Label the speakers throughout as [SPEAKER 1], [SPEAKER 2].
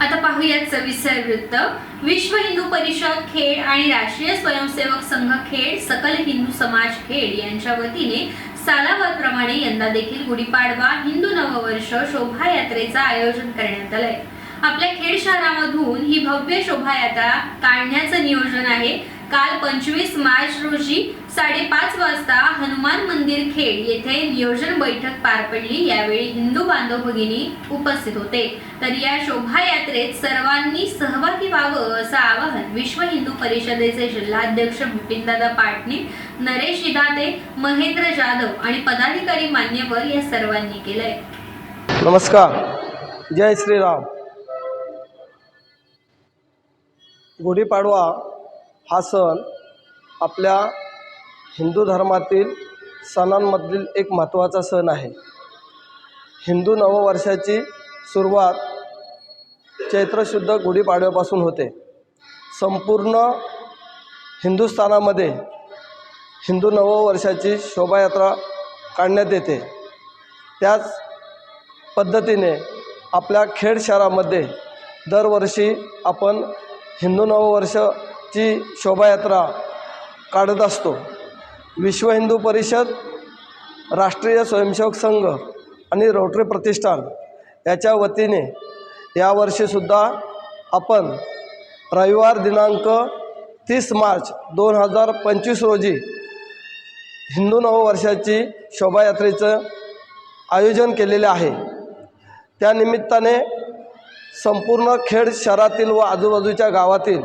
[SPEAKER 1] आता पाहूयात सविस्तर वृत्त विश्व हिंदू परिषद खेड आणि राष्ट्रीय स्वयंसेवक संघ खेड सकल हिंदू समाज खेड यांच्या वतीने सालावरप्रमाणे यंदा देखील गुढीपाडवा हिंदू नववर्ष शोभायात्रेचं आयोजन करण्यात आलंय. आपल्या खेड शहरामधून ही भव्य शोभायात्रा काढण्याचं नियोजन आहे. काल पंचवीस मार्च रोजी साडेपाच वाजता हनुमान मंदिर खेड येथे नियोजन बैठक पार पडली. यावेळी हिंदू बांधव भगिनी उपस्थित होते. तर या शोभायात्रेत सर्वांनी सहभागी व्हावं असं आवाहन विश्व हिंदू परिषदेचे जिल्हाध्यक्ष भूपिनदादा पाटणे नरेश इदाते महेंद्र जाधव आणि पदाधिकारी मान्यवर या सर्वांनी केलंय.
[SPEAKER 2] नमस्कार. जय श्रीराम. गुढीपाडवा हा सण आपल्या हिंदू धर्मातील सणांमधील एक महत्त्वाचा सण आहे. हिंदू नववर्षाची सुरुवात चैत्रशुद्ध गुढीपाडव्यापासून होते. संपूर्ण हिंदुस्थानामध्ये हिंदू नववर्षाची शोभायात्रा काढण्यात येते. त्याच पद्धतीने आपल्या खेड शहरामध्ये दरवर्षी आपण हिंदू नववर्षाची शोभायात्रा काढत असतो. विश्व हिंदू परिषद राष्ट्रीय स्वयंसेवक संघ आणि रोटरी प्रतिष्ठान याच्या वतीने यावर्षीसुद्धा आपण रविवार दिनांक तीस मार्च दोन हजार पंचवीस रोजी हिंदू नववर्षाची शोभायात्रेचं आयोजन केलेले आहे. त्यानिमित्ताने संपूर्ण खेड शहरातील व आजूबाजूच्या गावातील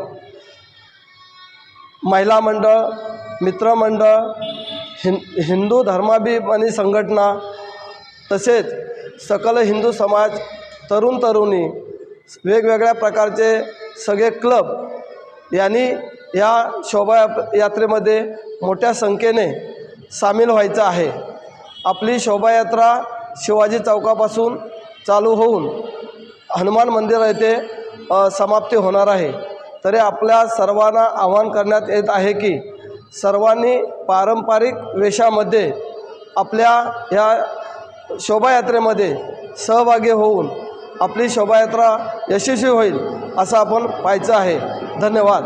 [SPEAKER 2] महिला मंडळ मित्रमंडळ हिं हिंदू धर्माभिमानी संघटना तसेच सकल हिंदू समाज तरुण तरुणी वेगवेगळ्या प्रकारचे सगळे क्लब यांनी या शोभा यात्रेमध्ये मोठ्या संख्येने सामील व्हायचं आहे. आपली शोभायात्रा शिवाजी चौकापासून चालू होऊन हनुमान मंदिर येथे समाप्ती होणार आहे. तरी आपल्या सर्वांना आवाहन करण्यात येत आहे की सर्वांनी पारंपरिक वेशामध्ये आपल्या या शोभायात्रेमध्ये सहभागी होऊन आपली शोभायात्रा यशस्वी होईल असं आपण पाहायचं आहे. धन्यवाद.